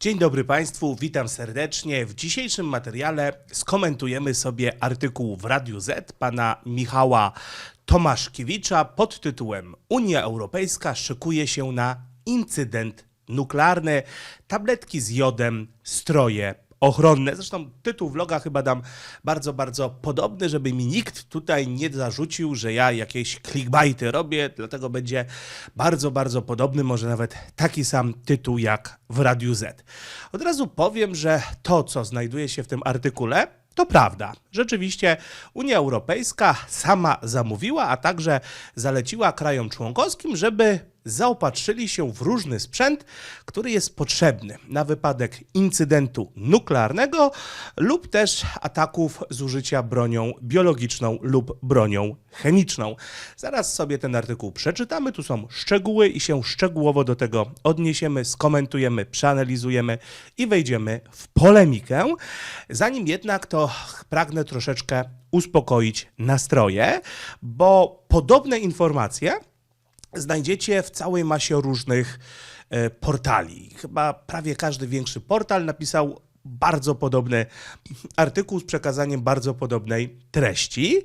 Dzień dobry Państwu, witam serdecznie. W dzisiejszym materiale skomentujemy sobie artykuł w Radiu Z pana Michała Tomaszkiewicza pod tytułem Unia Europejska szykuje się na incydent nuklearny, tabletki z jodem, stroje ochronne. Zresztą tytuł vloga chyba dam bardzo, bardzo podobny, żeby mi nikt tutaj nie zarzucił, że ja jakieś clickbaity robię, dlatego będzie bardzo, bardzo podobny, może nawet taki sam tytuł jak w Radiu Z. Od razu powiem, że to, co znajduje się w tym artykule, to prawda. Rzeczywiście Unia Europejska sama zamówiła, a także zaleciła krajom członkowskim, żeby zaopatrzyli się w różny sprzęt, który jest potrzebny na wypadek incydentu nuklearnego lub też ataków z użycia bronią biologiczną lub bronią chemiczną. Zaraz sobie ten artykuł przeczytamy, tu są szczegóły i się szczegółowo do tego odniesiemy, skomentujemy, przeanalizujemy i wejdziemy w polemikę. Zanim jednak to pragnę troszeczkę uspokoić nastroje, bo podobne informacje znajdziecie w całej masie różnych e, portali. Chyba prawie każdy większy portal napisał bardzo podobny artykuł z przekazaniem bardzo podobnej treści.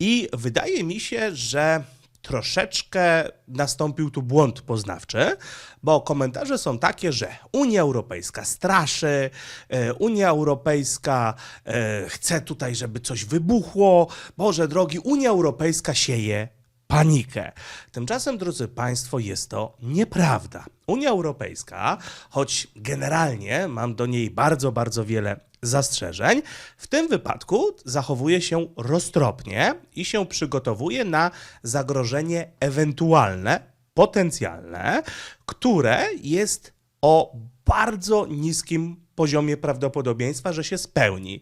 I wydaje mi się, że troszeczkę nastąpił tu błąd poznawczy, bo komentarze są takie, że Unia Europejska straszy, e, Unia Europejska e, chce tutaj, żeby coś wybuchło, Boże drogi, Unia Europejska sieje panikę. Tymczasem, drodzy Państwo, jest to nieprawda. Unia Europejska, choć generalnie mam do niej bardzo, bardzo wiele zastrzeżeń, w tym wypadku zachowuje się roztropnie i się przygotowuje na zagrożenie ewentualne, potencjalne, które jest o bardzo niskim poziomie prawdopodobieństwa, że się spełni.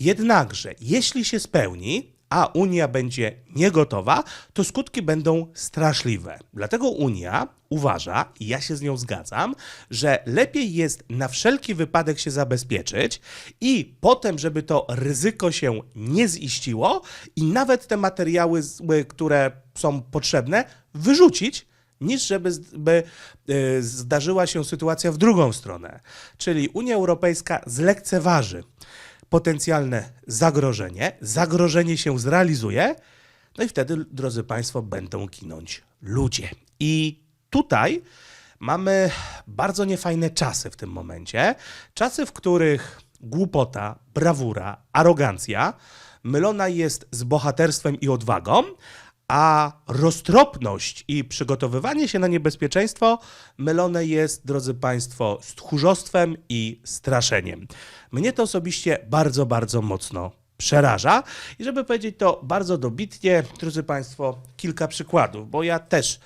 Jednakże, jeśli się spełni, a Unia będzie niegotowa, to skutki będą straszliwe. Dlatego Unia uważa, i ja się z nią zgadzam, że lepiej jest na wszelki wypadek się zabezpieczyć i potem, żeby to ryzyko się nie ziściło i nawet te materiały, złe, które są potrzebne, wyrzucić, niż żeby by, y, zdarzyła się sytuacja w drugą stronę. Czyli Unia Europejska zlekceważy potencjalne zagrożenie, zagrożenie się zrealizuje, no i wtedy, drodzy Państwo, będą ginąć ludzie. I tutaj mamy bardzo niefajne czasy w tym momencie. Czasy, w których głupota, brawura, arogancja mylona jest z bohaterstwem i odwagą, a roztropność i przygotowywanie się na niebezpieczeństwo mylone jest, drodzy Państwo, z tchórzostwem i straszeniem. Mnie to osobiście bardzo, bardzo mocno przeraża. I żeby powiedzieć to bardzo dobitnie, drodzy Państwo, kilka przykładów, bo ja też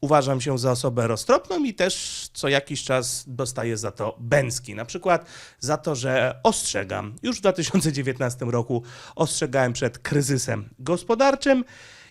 uważam się za osobę roztropną i też co jakiś czas dostaję za to bęcki. Na przykład za to, że ostrzegam. Już w 2019 roku ostrzegałem przed kryzysem gospodarczym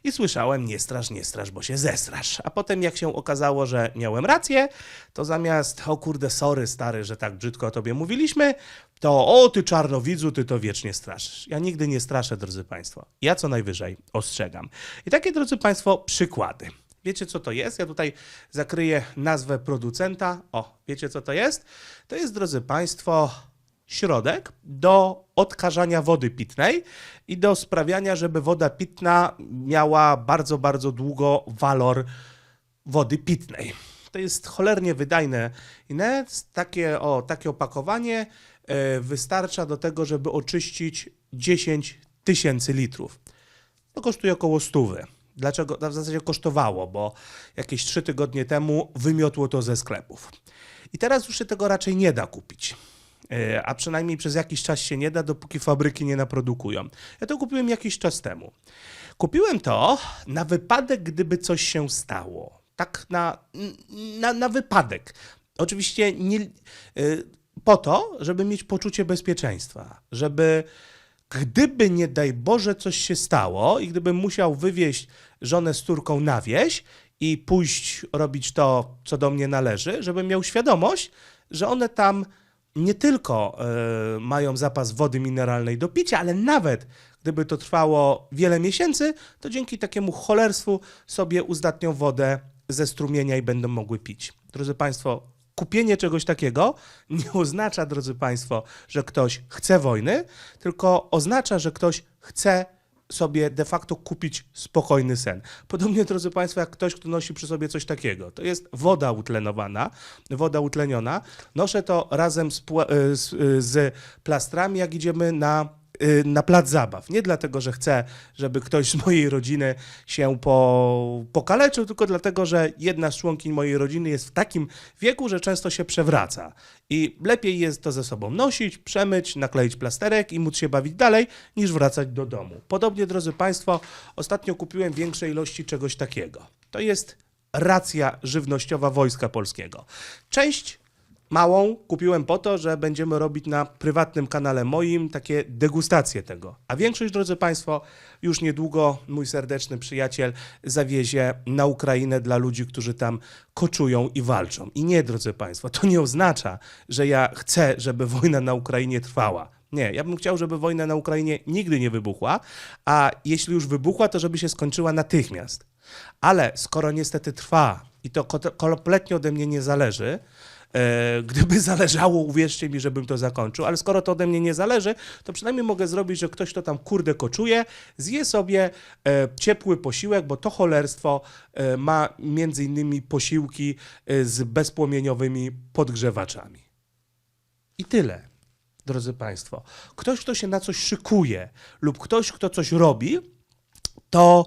i słyszałem nie strasz, nie strasz, bo się zestrasz. A potem jak się okazało, że miałem rację, to zamiast o kurde sorry stary, że tak brzydko o tobie mówiliśmy, to o ty czarnowidzu, ty to wiecznie straszysz. Ja nigdy nie straszę, drodzy Państwo. Ja co najwyżej ostrzegam. I takie, drodzy Państwo, przykłady. Wiecie, co to jest? Ja tutaj zakryję nazwę producenta. O, wiecie, co to jest? To jest, drodzy Państwo, środek do odkażania wody pitnej i do sprawiania, żeby woda pitna miała bardzo, bardzo długo walor wody pitnej. To jest cholernie wydajne takie, o, takie opakowanie e, wystarcza do tego, żeby oczyścić 10 tysięcy litrów. To kosztuje około stówy. Dlaczego? W zasadzie kosztowało, bo jakieś trzy tygodnie temu wymiotło to ze sklepów. I teraz już się tego raczej nie da kupić. E, A przynajmniej przez jakiś czas się nie da, dopóki fabryki nie naprodukują. Ja to kupiłem jakiś czas temu. Kupiłem to na wypadek, gdyby coś się stało. Tak na, na, na wypadek. Oczywiście nie, y, po to, żeby mieć poczucie bezpieczeństwa, żeby gdyby nie daj Boże coś się stało i gdybym musiał wywieźć żonę z córką na wieś i pójść robić to, co do mnie należy, żebym miał świadomość, że one tam nie tylko e, mają zapas wody mineralnej do picia, ale nawet gdyby to trwało wiele miesięcy, to dzięki takiemu cholerstwu sobie uzdatnią wodę ze strumienia i będą mogły pić. Drodzy Państwo, kupienie czegoś takiego nie oznacza, drodzy Państwo, że ktoś chce wojny, tylko oznacza, że ktoś chce sobie de facto kupić spokojny sen. Podobnie, drodzy Państwo, jak ktoś, kto nosi przy sobie coś takiego. To jest woda utlenowana, woda utleniona. Noszę to razem z, y, z, y, z plastrami, jak idziemy na na plac zabaw. Nie dlatego, że chcę, żeby ktoś z mojej rodziny się po, pokaleczył, tylko dlatego, że jedna z członkiń mojej rodziny jest w takim wieku, że często się przewraca. I lepiej jest to ze sobą nosić, przemyć, nakleić plasterek i móc się bawić dalej, niż wracać do domu. Podobnie, drodzy Państwo, ostatnio kupiłem większe ilości czegoś takiego. To jest racja żywnościowa Wojska Polskiego. Część Małą kupiłem po to, że będziemy robić na prywatnym kanale moim takie degustacje tego. A większość, drodzy Państwo, już niedługo mój serdeczny przyjaciel zawiezie na Ukrainę dla ludzi, którzy tam koczują i walczą. I nie, drodzy Państwo, to nie oznacza, że ja chcę, żeby wojna na Ukrainie trwała. Nie, ja bym chciał, żeby wojna na Ukrainie nigdy nie wybuchła, a jeśli już wybuchła, to żeby się skończyła natychmiast. Ale skoro niestety trwa i to ko- kompletnie ode mnie nie zależy, gdyby zależało, uwierzcie mi, żebym to zakończył, ale skoro to ode mnie nie zależy, to przynajmniej mogę zrobić, że ktoś, kto tam kurde koczuje, zje sobie e, ciepły posiłek, bo to cholerstwo e, ma między innymi posiłki e, z bezpłomieniowymi podgrzewaczami. I tyle, drodzy Państwo. Ktoś, kto się na coś szykuje lub ktoś, kto coś robi, to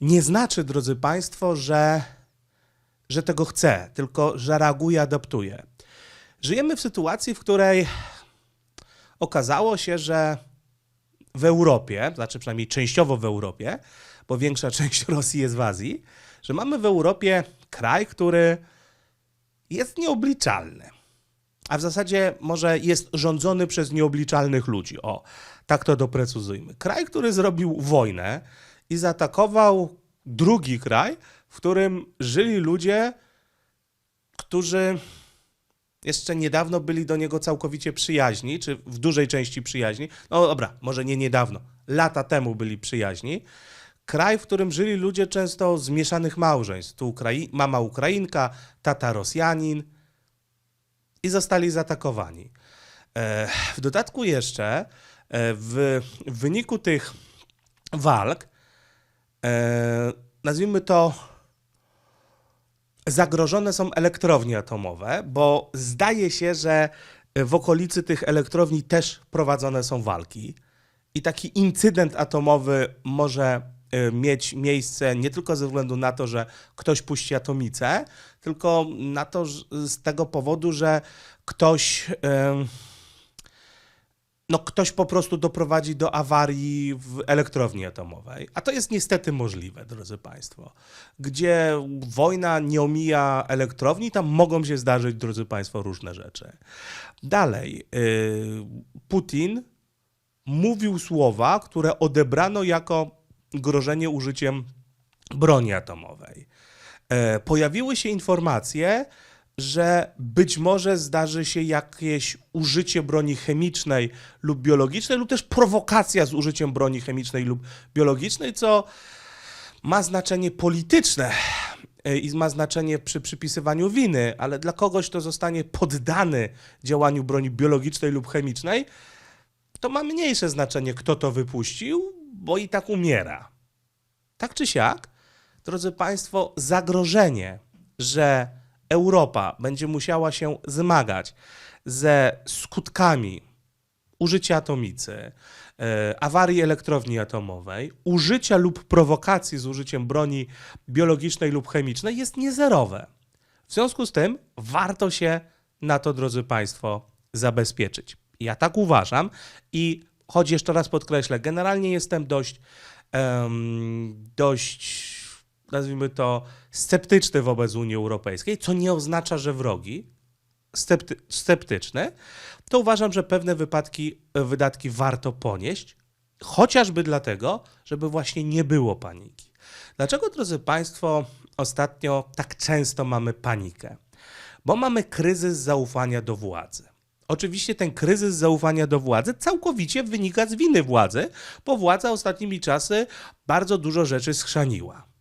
nie znaczy, drodzy Państwo, że że tego chce, tylko że reaguje, adaptuje. Żyjemy w sytuacji, w której okazało się, że w Europie, znaczy przynajmniej częściowo w Europie, bo większa część Rosji jest w Azji, że mamy w Europie kraj, który jest nieobliczalny. A w zasadzie może jest rządzony przez nieobliczalnych ludzi. O, tak to doprecyzujmy. Kraj, który zrobił wojnę i zaatakował drugi kraj, w którym żyli ludzie, którzy jeszcze niedawno byli do niego całkowicie przyjaźni, czy w dużej części przyjaźni. No dobra, może nie niedawno, lata temu byli przyjaźni. Kraj, w którym żyli ludzie często z mieszanych małżeństw. Tu Ukrai- mama Ukrainka, tata Rosjanin i zostali zaatakowani. E, w dodatku jeszcze e, w, w wyniku tych walk, e, nazwijmy to, zagrożone są elektrownie atomowe, bo zdaje się, że w okolicy tych elektrowni też prowadzone są walki. I taki incydent atomowy może y, mieć miejsce nie tylko ze względu na to, że ktoś puści atomicę, tylko na to z tego powodu, że ktoś. em, no, ktoś po prostu doprowadzi do awarii w elektrowni atomowej. A to jest niestety możliwe, drodzy Państwo. Gdzie wojna nie omija elektrowni, tam mogą się zdarzyć, drodzy Państwo, różne rzeczy. Dalej, yy, Putin mówił słowa, które odebrano jako grożenie użyciem broni atomowej. E, pojawiły się informacje, że być może zdarzy się jakieś użycie broni chemicznej lub biologicznej, lub też prowokacja z użyciem broni chemicznej lub biologicznej, co ma znaczenie polityczne e, i ma znaczenie przy przypisywaniu winy, ale dla kogoś, kto zostanie poddany działaniu broni biologicznej lub chemicznej, to ma mniejsze znaczenie, kto to wypuścił, bo i tak umiera. Tak czy siak, drodzy Państwo, zagrożenie, że Europa będzie musiała się zmagać ze skutkami użycia atomicy, e, awarii elektrowni atomowej, użycia lub prowokacji z użyciem broni biologicznej lub chemicznej jest niezerowe. W związku z tym warto się na to, drodzy Państwo, zabezpieczyć. Ja tak uważam i choć jeszcze raz podkreślę, generalnie jestem dość, em, dość, nazwijmy to, sceptyczny wobec Unii Europejskiej, co nie oznacza, że wrogi, scepty, sceptyczny, to uważam, że pewne wypadki, wydatki warto ponieść, chociażby dlatego, żeby właśnie nie było paniki. Dlaczego, drodzy Państwo, ostatnio tak często mamy panikę? Bo mamy kryzys zaufania do władzy. Oczywiście ten kryzys zaufania do władzy całkowicie wynika z winy władzy, bo władza ostatnimi czasy bardzo dużo rzeczy schrzaniła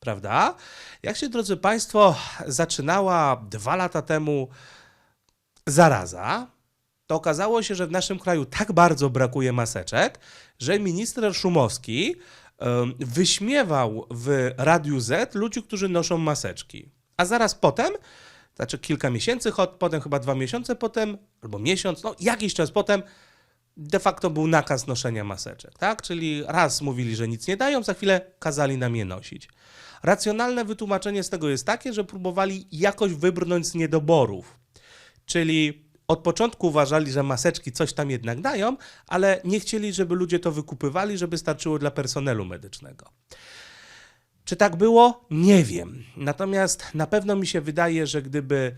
prawda? Jak się, drodzy Państwo, zaczynała dwa lata temu zaraza, to okazało się, że w naszym kraju tak bardzo brakuje maseczek, że minister Szumowski wyśmiewał w Radiu Z ludzi, którzy noszą maseczki. A zaraz potem, znaczy kilka miesięcy, potem chyba dwa miesiące potem, albo miesiąc, no jakiś czas potem, de facto był nakaz noszenia maseczek, tak? Czyli raz mówili, że nic nie dają, za chwilę kazali nam je nosić. Racjonalne wytłumaczenie z tego jest takie, że próbowali jakoś wybrnąć z niedoborów. Czyli od początku uważali, że maseczki coś tam jednak dają, ale nie chcieli, żeby ludzie to wykupywali, żeby starczyło dla personelu medycznego. Czy tak było? Nie wiem. Natomiast na pewno mi się wydaje, że gdyby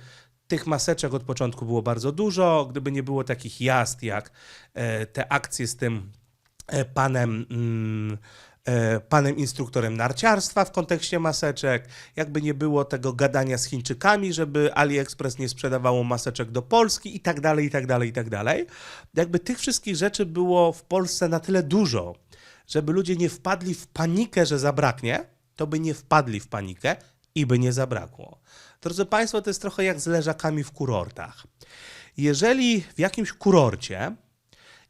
tych maseczek od początku było bardzo dużo, gdyby nie było takich jazd jak e, te akcje z tym e, panem. Mm, e, panem instruktorem narciarstwa w kontekście maseczek, jakby nie było tego gadania z Chińczykami, żeby AliExpress nie sprzedawało maseczek do Polski i tak dalej, i tak dalej, i tak dalej. Jakby tych wszystkich rzeczy było w Polsce na tyle dużo, żeby ludzie nie wpadli w panikę, że zabraknie, to by nie wpadli w panikę i by nie zabrakło. Drodzy Państwo, to jest trochę jak z leżakami w kurortach. Jeżeli w jakimś kurorcie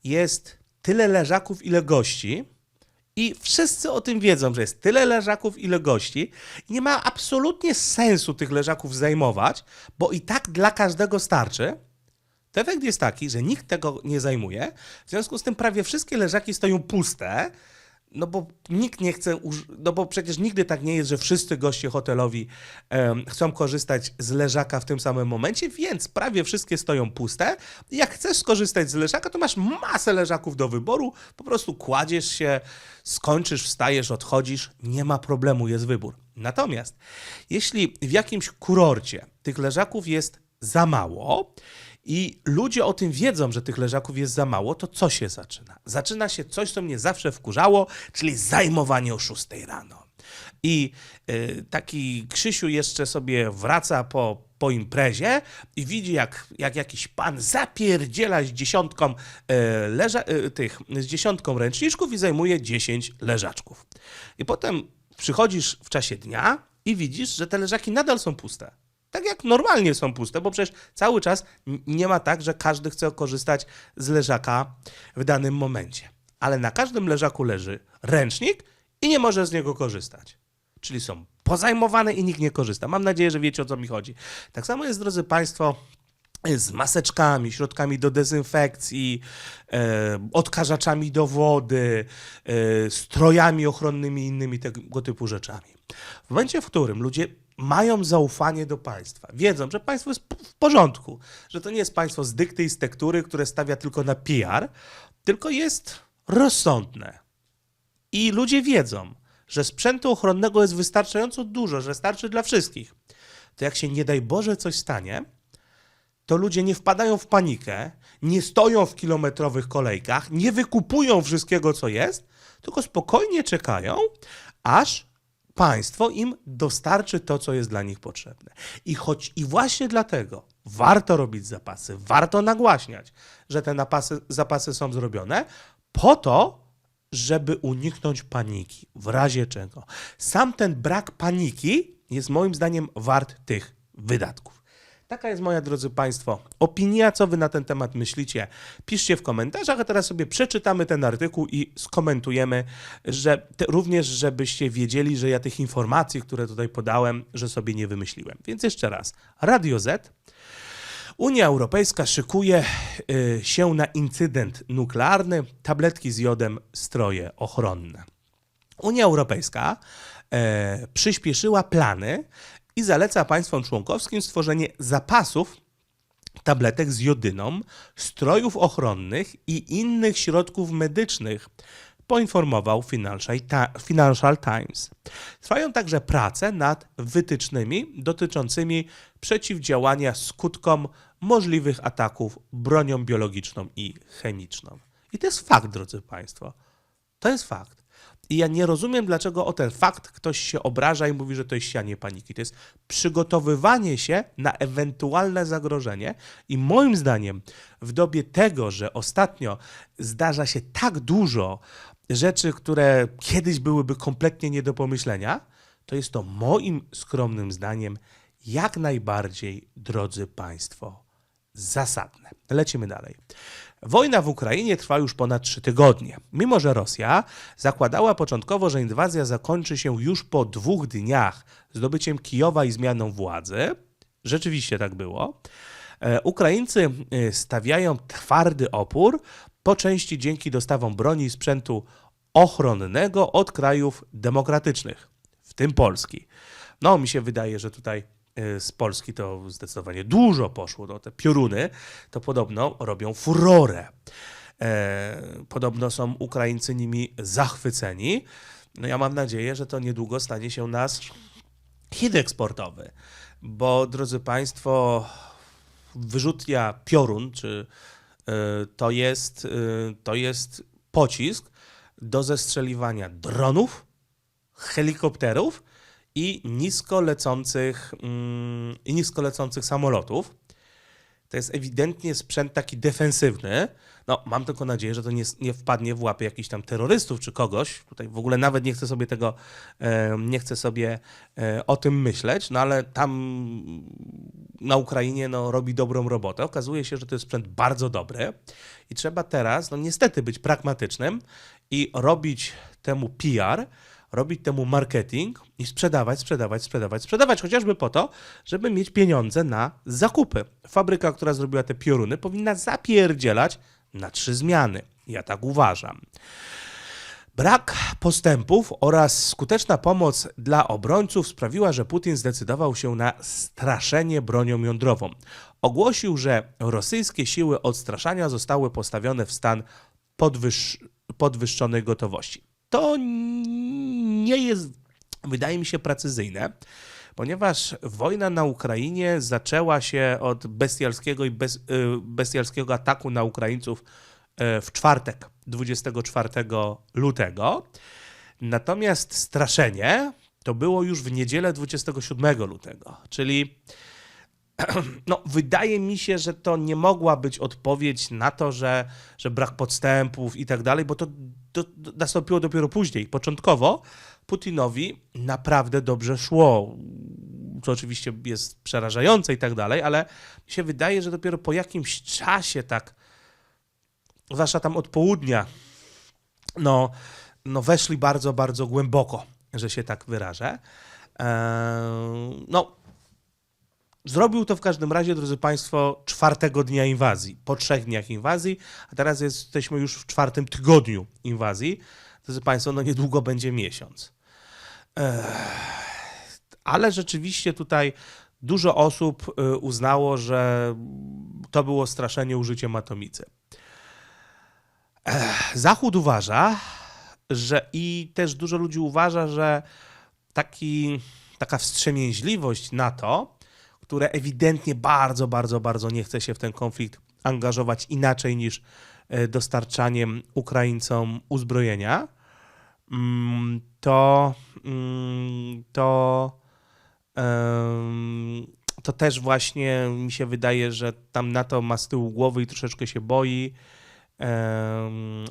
jest tyle leżaków, ile gości, i wszyscy o tym wiedzą, że jest tyle leżaków, ile gości, nie ma absolutnie sensu tych leżaków zajmować, bo i tak dla każdego starczy. To efekt jest taki, że nikt tego nie zajmuje, w związku z tym prawie wszystkie leżaki stoją puste, no bo nikt nie chce, no bo przecież nigdy tak nie jest, że wszyscy goście hotelowi em, chcą korzystać z leżaka w tym samym momencie, więc prawie wszystkie stoją puste. Jak chcesz skorzystać z leżaka, to masz masę leżaków do wyboru, po prostu kładziesz się, skończysz, wstajesz, odchodzisz, nie ma problemu, jest wybór. Natomiast jeśli w jakimś kurorcie tych leżaków jest za mało, i ludzie o tym wiedzą, że tych leżaków jest za mało, to co się zaczyna? Zaczyna się coś, co mnie zawsze wkurzało, czyli zajmowanie o 6 rano. I y, taki Krzysiu jeszcze sobie wraca po, po imprezie i widzi, jak, jak jakiś pan zapierdziela z dziesiątką, y, leża, y, tych, z dziesiątką ręczniczków i zajmuje 10 leżaczków. I potem przychodzisz w czasie dnia i widzisz, że te leżaki nadal są puste. Tak jak normalnie są puste, bo przecież cały czas nie ma tak, że każdy chce korzystać z leżaka w danym momencie. Ale na każdym leżaku leży ręcznik i nie może z niego korzystać. Czyli są pozajmowane i nikt nie korzysta. Mam nadzieję, że wiecie o co mi chodzi. Tak samo jest, drodzy Państwo, z maseczkami, środkami do dezynfekcji, e, odkażaczami do wody, e, strojami ochronnymi i innymi tego typu rzeczami. W momencie, w którym ludzie mają zaufanie do państwa, wiedzą, że państwo jest w porządku, że to nie jest państwo z dykty i z tektury, które stawia tylko na PR, tylko jest rozsądne. I ludzie wiedzą, że sprzętu ochronnego jest wystarczająco dużo, że starczy dla wszystkich. To jak się nie daj Boże coś stanie, to ludzie nie wpadają w panikę, nie stoją w kilometrowych kolejkach, nie wykupują wszystkiego, co jest, tylko spokojnie czekają, aż państwo im dostarczy to, co jest dla nich potrzebne. I choć i właśnie dlatego warto robić zapasy, warto nagłaśniać, że te napasy, zapasy są zrobione, po to, żeby uniknąć paniki, w razie czego. Sam ten brak paniki jest moim zdaniem wart tych wydatków. Taka jest moja, drodzy Państwo, opinia, co Wy na ten temat myślicie. Piszcie w komentarzach, a teraz sobie przeczytamy ten artykuł i skomentujemy, że te, również, żebyście wiedzieli, że ja tych informacji, które tutaj podałem, że sobie nie wymyśliłem. Więc jeszcze raz, Radio Z, Unia Europejska szykuje y, się na incydent nuklearny, tabletki z jodem, stroje ochronne. Unia Europejska e, przyspieszyła plany i zaleca państwom członkowskim stworzenie zapasów tabletek z jodyną, strojów ochronnych i innych środków medycznych, poinformował Financial, Ti- Financial Times. Trwają także prace nad wytycznymi dotyczącymi przeciwdziałania skutkom możliwych ataków bronią biologiczną i chemiczną. I to jest fakt, drodzy Państwo. To jest fakt. I ja nie rozumiem, dlaczego o ten fakt ktoś się obraża i mówi, że to jest sianie paniki. To jest przygotowywanie się na ewentualne zagrożenie. I moim zdaniem, w dobie tego, że ostatnio zdarza się tak dużo rzeczy, które kiedyś byłyby kompletnie nie do pomyślenia, to jest to moim skromnym zdaniem jak najbardziej, drodzy Państwo, zasadne. Lecimy dalej. Wojna w Ukrainie trwa już ponad trzy tygodnie. Mimo, że Rosja zakładała początkowo, że inwazja zakończy się już po dwóch dniach zdobyciem Kijowa i zmianą władzy, rzeczywiście tak było. E, Ukraińcy e, stawiają twardy opór, po części dzięki dostawom broni i sprzętu ochronnego od krajów demokratycznych, w tym Polski. No, mi się wydaje, że tutaj z Polski to zdecydowanie dużo poszło. No, te pioruny to podobno robią furorę. E, podobno są Ukraińcy nimi zachwyceni. No ja mam nadzieję, że to niedługo stanie się nasz hit eksportowy. Bo, drodzy Państwo, wyrzutnia piorun, czy y, to jest, y, to jest pocisk do zestrzeliwania dronów, helikopterów i nisko lecących, mm, i nisko lecących samolotów. To jest ewidentnie sprzęt taki defensywny. No, mam tylko nadzieję, że to nie, nie wpadnie w łapy jakichś tam terrorystów czy kogoś. Tutaj w ogóle nawet nie chcę sobie tego, nie chcę sobie e, o tym myśleć, no ale tam na Ukrainie no, robi dobrą robotę. Okazuje się, że to jest sprzęt bardzo dobry i trzeba teraz, no niestety, być pragmatycznym i robić temu PR, robić temu marketing i sprzedawać, sprzedawać, sprzedawać, sprzedawać, chociażby po to, żeby mieć pieniądze na zakupy. Fabryka, która zrobiła te pioruny, powinna zapierdzielać na trzy zmiany. Ja tak uważam. Brak postępów oraz skuteczna pomoc dla obrońców sprawiła, że Putin zdecydował się na straszenie bronią jądrową. Ogłosił, że rosyjskie siły odstraszania zostały postawione w stan podwyż podwyższonej gotowości. To nie jest, wydaje mi się, precyzyjne, ponieważ wojna na Ukrainie zaczęła się od bestialskiego i bez, y, bestialskiego ataku na Ukraińców y, w czwartek, 24 lutego. Natomiast straszenie to było już w niedzielę 27 lutego, czyli no, wydaje mi się, że to nie mogła być odpowiedź na to, że, że brak podstępów i tak dalej, bo to, to, to nastąpiło dopiero później. Początkowo Putinowi naprawdę dobrze szło, co oczywiście jest przerażające i tak dalej, ale mi się wydaje, że dopiero po jakimś czasie tak, zwłaszcza tam od południa, no, no weszli bardzo, bardzo głęboko, że się tak wyrażę. Eee, no, Zrobił to w każdym razie, drodzy Państwo, czwartego dnia inwazji, po trzech dniach inwazji, a teraz jesteśmy już w czwartym tygodniu inwazji. Drodzy Państwo, no niedługo będzie miesiąc. Ale rzeczywiście tutaj dużo osób y, uznało, że to było straszenie użyciem atomicy. Zachód uważa, że i też dużo ludzi uważa, że taki, taka wstrzemięźliwość NATO które ewidentnie bardzo, bardzo, bardzo nie chce się w ten konflikt angażować inaczej niż e, dostarczaniem Ukraińcom uzbrojenia, mm, to, mm, to, to też właśnie mi się wydaje, że tam NATO ma z tyłu głowy i troszeczkę się boi,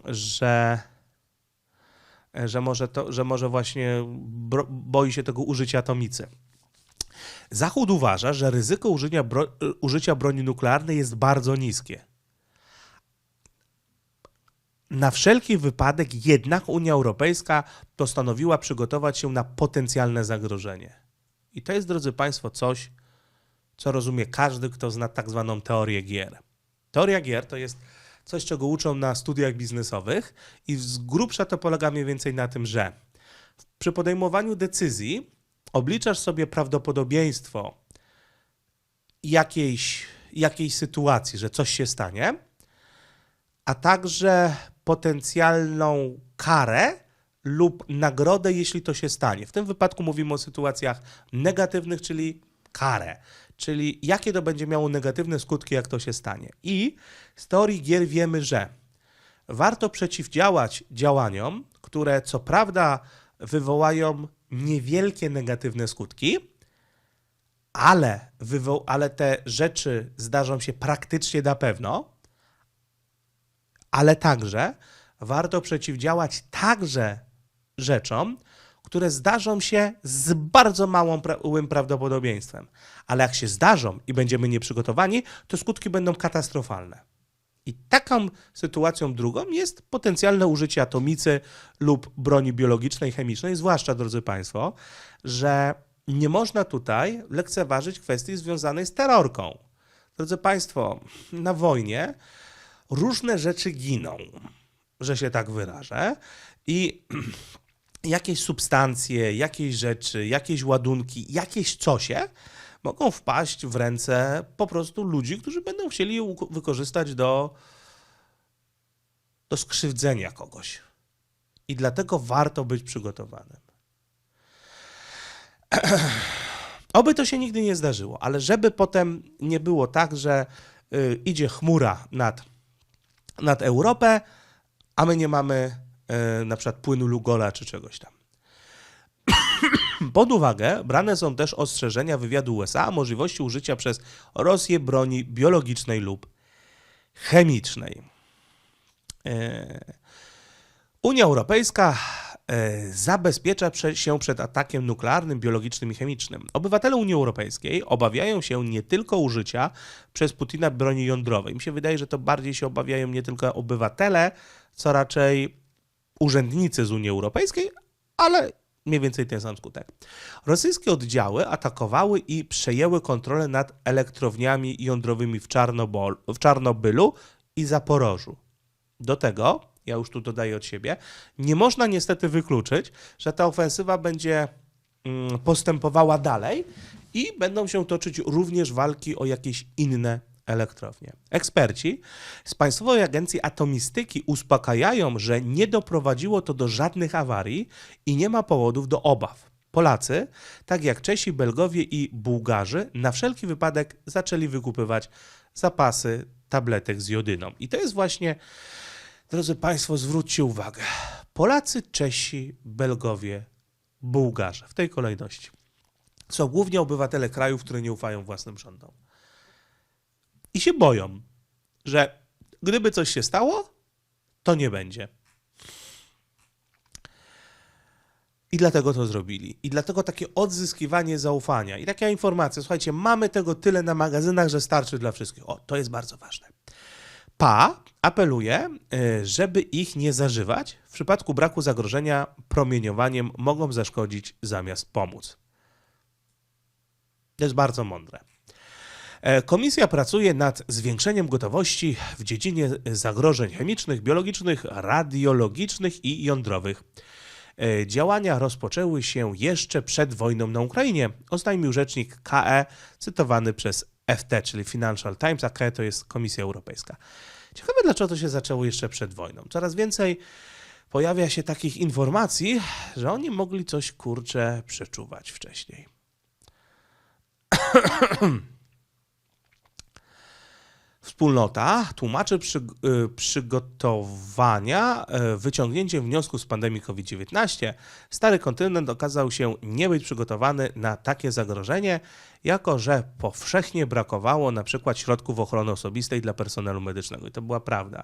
że że może, to, że może właśnie boi się tego użycia atomicy. Zachód uważa, że ryzyko użycia, bro użycia broni nuklearnej jest bardzo niskie. Na wszelki wypadek jednak Unia Europejska postanowiła przygotować się na potencjalne zagrożenie. I to jest, drodzy Państwo, coś, co rozumie każdy, kto zna tak zwaną teorię gier. Teoria gier to jest coś, czego uczą na studiach biznesowych i z grubsza to polega mniej więcej na tym, że przy podejmowaniu decyzji obliczasz sobie prawdopodobieństwo jakiejś, jakiejś sytuacji, że coś się stanie, a także potencjalną karę lub nagrodę, jeśli to się stanie. W tym wypadku mówimy o sytuacjach negatywnych, czyli karę, czyli jakie to będzie miało negatywne skutki, jak to się stanie. I z teorii gier wiemy, że warto przeciwdziałać działaniom, które co prawda wywołają niewielkie negatywne skutki, ale, ale te rzeczy zdarzą się praktycznie na pewno, ale także warto przeciwdziałać także rzeczom, które zdarzą się z bardzo małym prawdopodobieństwem. Ale jak się zdarzą i będziemy nieprzygotowani, to skutki będą katastrofalne. I taką sytuacją drugą jest potencjalne użycie atomicy lub broni biologicznej, chemicznej, zwłaszcza, drodzy Państwo, że nie można tutaj lekceważyć kwestii związanej z terrorką. Drodzy Państwo, na wojnie różne rzeczy giną, że się tak wyrażę, i jakieś substancje, jakieś rzeczy, jakieś ładunki, jakieś cosie mogą wpaść w ręce po prostu ludzi, którzy będą chcieli je wykorzystać do, do skrzywdzenia kogoś. I dlatego warto być przygotowanym. Oby to się nigdy nie zdarzyło, ale żeby potem nie było tak, że y, idzie chmura nad, nad Europę, a my nie mamy y, na przykład płynu Lugola czy czegoś tam. Pod uwagę brane są też ostrzeżenia wywiadu USA o możliwości użycia przez Rosję broni biologicznej lub chemicznej. Y, Unia Europejska e, zabezpiecza się przed atakiem nuklearnym, biologicznym i chemicznym. Obywatele Unii Europejskiej obawiają się nie tylko użycia przez Putina broni jądrowej. Mi się wydaje, że to bardziej się obawiają nie tylko obywatele, co raczej urzędnicy z Unii Europejskiej, ale mniej więcej ten sam skutek. Rosyjskie oddziały atakowały i przejęły kontrolę nad elektrowniami jądrowymi w, Czarnobol, w Czarnobylu i Zaporożu. Do tego, ja już tu dodaję od siebie, nie można niestety wykluczyć, że ta ofensywa będzie mm, postępowała dalej i będą się toczyć również walki o jakieś inne elektrownie. Eksperci z Państwowej Agencji Atomistyki uspokajają, że nie doprowadziło to do żadnych awarii i nie ma powodów do obaw. Polacy, tak jak Czesi, Belgowie i Bułgarzy, na wszelki wypadek zaczęli wykupywać zapasy tabletek z jodyną. I to jest właśnie Drodzy Państwo, zwróćcie uwagę. Polacy, Czesi, Belgowie, Bułgarze w tej kolejności są głównie obywatele krajów, które nie ufają własnym rządom. I się boją, że gdyby coś się stało, to nie będzie. I dlatego to zrobili. I dlatego takie odzyskiwanie zaufania. I taka informacja, słuchajcie, mamy tego tyle na magazynach, że starczy dla wszystkich. O, to jest bardzo ważne. PA apeluje, y, żeby ich nie zażywać. W przypadku braku zagrożenia promieniowaniem mogą zaszkodzić zamiast pomóc. To jest bardzo mądre. E, Komisja pracuje nad zwiększeniem gotowości w dziedzinie zagrożeń chemicznych, biologicznych, radiologicznych i jądrowych. E, Działania rozpoczęły się jeszcze przed wojną na Ukrainie, oznajmił rzecznik KE, cytowany przez FT, czyli Financial Times, a KE to jest Komisja Europejska. Ciekawe, dlaczego to się zaczęło jeszcze przed wojną. Coraz więcej pojawia się takich informacji, że oni mogli coś kurcze przeczuwać wcześniej. Wspólnota tłumaczy przy, y, przygotowania y, wyciągnięciem wniosku z pandemii COVID-19. Stary kontynent okazał się nie być przygotowany na takie zagrożenie, jako że powszechnie brakowało na przykład środków ochrony osobistej dla personelu medycznego. I to była prawda.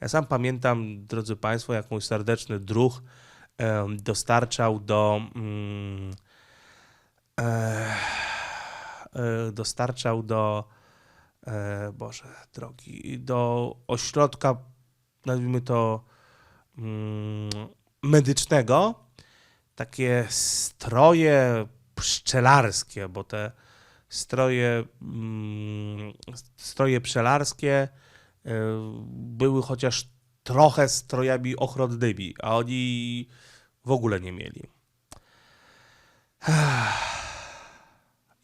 Ja sam pamiętam, drodzy Państwo, jak mój serdeczny druh dostarczał do. Mm, e, e, dostarczał do e, Boże drogi, do ośrodka, nazwijmy to mm, medycznego, takie stroje pszczelarskie, bo te stroje, mm, stroje pszczelarskie e, były chociaż trochę strojami ochronnymi, a oni w ogóle nie mieli.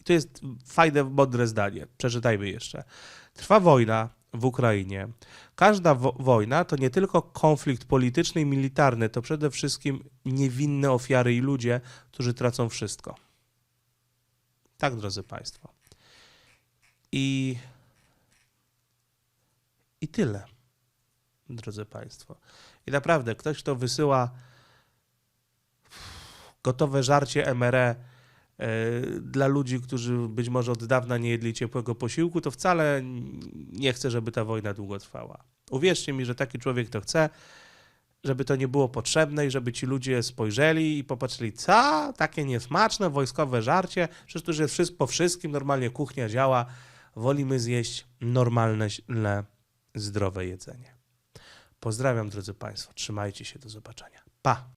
I to jest fajne, mądre zdanie. Przeczytajmy jeszcze. Trwa wojna w Ukrainie. Każda wo- wojna to nie tylko konflikt polityczny i militarny, to przede wszystkim niewinne ofiary i ludzie, którzy tracą wszystko. Tak, drodzy Państwo. I. I tyle, drodzy Państwo. I naprawdę, ktoś, kto wysyła gotowe żarcie MRE dla ludzi, którzy być może od dawna nie jedli ciepłego posiłku, to wcale nie chce, żeby ta wojna długo trwała. Uwierzcie mi, że taki człowiek to chce żeby to nie było potrzebne i żeby ci ludzie spojrzeli i popatrzyli, co, takie niesmaczne wojskowe żarcie, przecież jest wszystko po wszystkim, normalnie kuchnia działa, wolimy zjeść normalne, zdrowe jedzenie. Pozdrawiam drodzy Państwo, trzymajcie się, do zobaczenia. Pa!